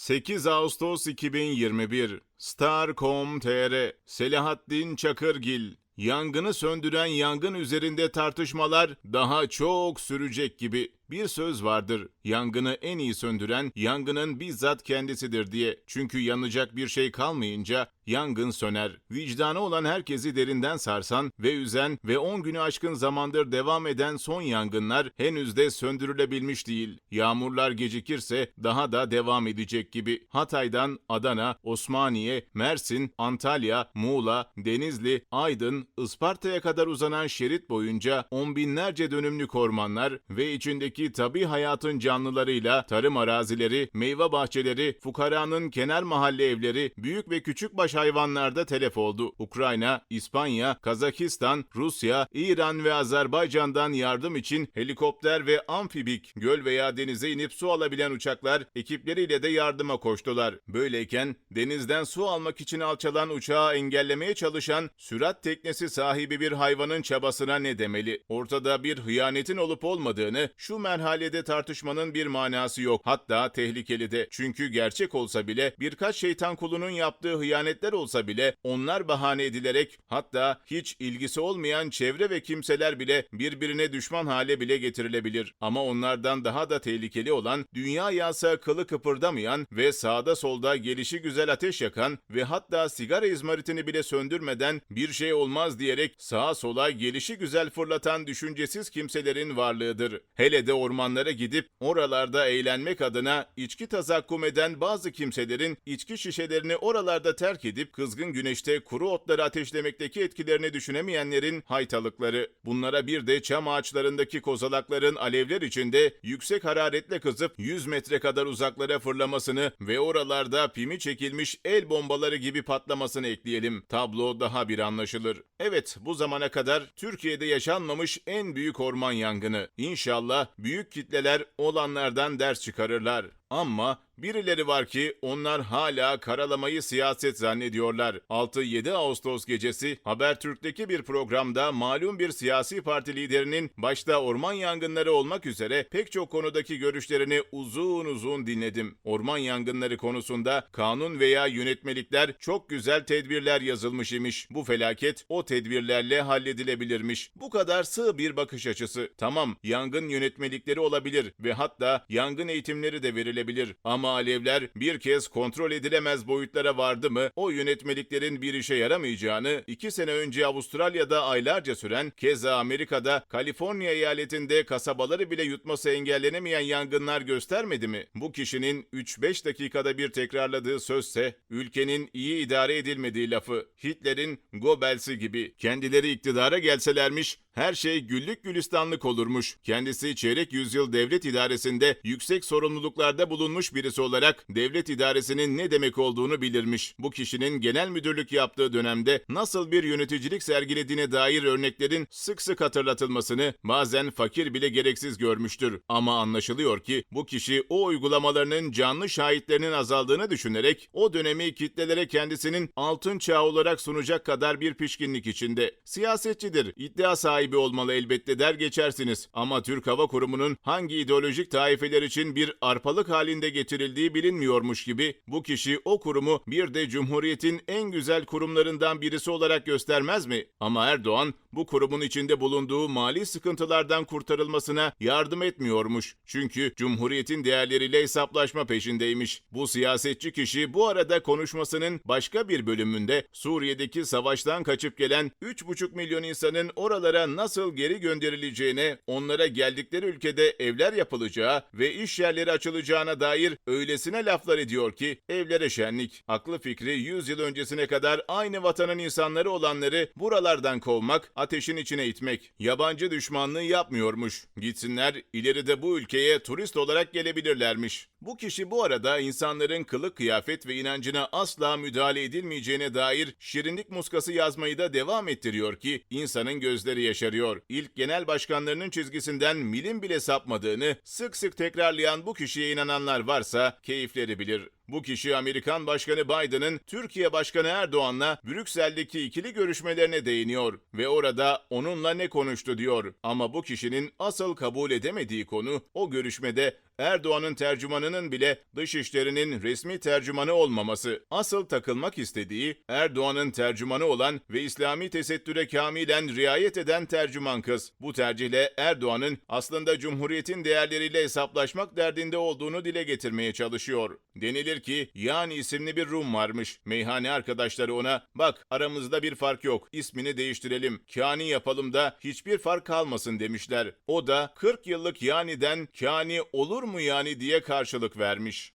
8 Ağustos 2021 Star.com.tr Selahattin Çakırgil Yangını söndüren yangın üzerinde tartışmalar daha çok sürecek gibi. Bir söz vardır. Yangını en iyi söndüren yangının bizzat kendisidir diye. Çünkü yanacak bir şey kalmayınca yangın söner. Vicdanı olan herkesi derinden sarsan ve üzen ve 10 günü aşkın zamandır devam eden son yangınlar henüz de söndürülebilmiş değil. Yağmurlar gecikirse daha da devam edecek gibi. Hatay'dan Adana, Osmaniye, Mersin, Antalya, Muğla, Denizli, Aydın, Isparta'ya kadar uzanan şerit boyunca on binlerce dönümlük ormanlar ve içindeki tabi hayatın canlılarıyla tarım arazileri, meyve bahçeleri, fukaranın kenar mahalle evleri, büyük ve küçük baş hayvanlarda telef oldu. Ukrayna, İspanya, Kazakistan, Rusya, İran ve Azerbaycan'dan yardım için helikopter ve amfibik göl veya denize inip su alabilen uçaklar ekipleriyle de yardıma koştular. Böyleyken denizden su almak için alçalan uçağı engellemeye çalışan sürat teknesi sahibi bir hayvanın çabasına ne demeli? Ortada bir hıyanetin olup olmadığını şu merhalede tartışmanın bir manası yok. Hatta tehlikeli de. Çünkü gerçek olsa bile birkaç şeytan kulunun yaptığı hıyanetler olsa bile onlar bahane edilerek hatta hiç ilgisi olmayan çevre ve kimseler bile birbirine düşman hale bile getirilebilir. Ama onlardan daha da tehlikeli olan dünya yansa kılı kıpırdamayan ve sağda solda gelişi güzel ateş yakan ve hatta sigara izmaritini bile söndürmeden bir şey olmaz diyerek sağa sola gelişi güzel fırlatan düşüncesiz kimselerin varlığıdır. Hele de ormanlara gidip oralarda eğlenmek adına içki tazakkum eden bazı kimselerin içki şişelerini oralarda terk edip kızgın güneşte kuru otları ateşlemekteki etkilerini düşünemeyenlerin haytalıkları. Bunlara bir de çam ağaçlarındaki kozalakların alevler içinde yüksek hararetle kızıp 100 metre kadar uzaklara fırlamasını ve oralarda pimi çekilmiş el bombaları gibi patlamasını ekleyelim. Tablo daha bir anlaşılır. Evet bu zamana kadar Türkiye'de yaşanmamış en büyük orman yangını. İnşallah büyük kitleler olanlardan ders çıkarırlar. Ama birileri var ki onlar hala karalamayı siyaset zannediyorlar. 6-7 Ağustos gecesi Habertürk'teki bir programda malum bir siyasi parti liderinin başta orman yangınları olmak üzere pek çok konudaki görüşlerini uzun uzun dinledim. Orman yangınları konusunda kanun veya yönetmelikler çok güzel tedbirler yazılmış imiş. Bu felaket o tedbirlerle halledilebilirmiş. Bu kadar sığ bir bakış açısı. Tamam yangın yönetmelikleri olabilir ve hatta yangın eğitimleri de verilebilir. Ama alevler bir kez kontrol edilemez boyutlara vardı mı o yönetmeliklerin bir işe yaramayacağını iki sene önce Avustralya'da aylarca süren keza Amerika'da Kaliforniya eyaletinde kasabaları bile yutması engellenemeyen yangınlar göstermedi mi? Bu kişinin 3-5 dakikada bir tekrarladığı sözse ülkenin iyi idare edilmediği lafı Hitler'in Goebbels'i gibi kendileri iktidara gelselermiş her şey güllük gülistanlık olurmuş. Kendisi çeyrek yüzyıl devlet idaresinde yüksek sorumluluklarda bulunmuş birisi olarak devlet idaresinin ne demek olduğunu bilirmiş. Bu kişinin genel müdürlük yaptığı dönemde nasıl bir yöneticilik sergilediğine dair örneklerin sık sık hatırlatılmasını bazen fakir bile gereksiz görmüştür. Ama anlaşılıyor ki bu kişi o uygulamalarının canlı şahitlerinin azaldığını düşünerek o dönemi kitlelere kendisinin altın çağı olarak sunacak kadar bir pişkinlik içinde. Siyasetçidir, iddia sahibi olmalı elbette der geçersiniz. Ama Türk Hava Kurumu'nun hangi ideolojik taifeler için bir arpalık halinde getirildiği bilinmiyormuş gibi bu kişi o kurumu bir de Cumhuriyet'in en güzel kurumlarından birisi olarak göstermez mi? Ama Erdoğan bu kurumun içinde bulunduğu mali sıkıntılardan kurtarılmasına yardım etmiyormuş. Çünkü Cumhuriyet'in değerleriyle hesaplaşma peşindeymiş. Bu siyasetçi kişi bu arada konuşmasının başka bir bölümünde Suriye'deki savaştan kaçıp gelen 3,5 milyon insanın oralara nasıl geri gönderileceğine, onlara geldikleri ülkede evler yapılacağı ve iş yerleri açılacağına dair öylesine laflar ediyor ki evlere şenlik. Aklı fikri 100 yıl öncesine kadar aynı vatanın insanları olanları buralardan kovmak, ateşin içine itmek. Yabancı düşmanlığı yapmıyormuş. Gitsinler ileride bu ülkeye turist olarak gelebilirlermiş. Bu kişi bu arada insanların kılık kıyafet ve inancına asla müdahale edilmeyeceğine dair şirinlik muskası yazmayı da devam ettiriyor ki insanın gözleri yaşarıyor. İlk genel başkanlarının çizgisinden milim bile sapmadığını sık sık tekrarlayan bu kişiye inananlar varsa keyifleri bilir. Bu kişi Amerikan Başkanı Biden'ın Türkiye Başkanı Erdoğan'la Brüksel'deki ikili görüşmelerine değiniyor ve orada onunla ne konuştu diyor. Ama bu kişinin asıl kabul edemediği konu o görüşmede Erdoğan'ın tercümanının bile dışişlerinin resmi tercümanı olmaması. Asıl takılmak istediği Erdoğan'ın tercümanı olan ve İslami tesettüre kamilen riayet eden tercüman kız. Bu tercihle Erdoğan'ın aslında Cumhuriyet'in değerleriyle hesaplaşmak derdinde olduğunu dile getirmeye çalışıyor. Denilir ki Yani isimli bir Rum varmış. Meyhane arkadaşları ona bak aramızda bir fark yok ismini değiştirelim. Kani yapalım da hiçbir fark kalmasın demişler. O da 40 yıllık Yani'den Kani olur mu yani diye karşılık vermiş.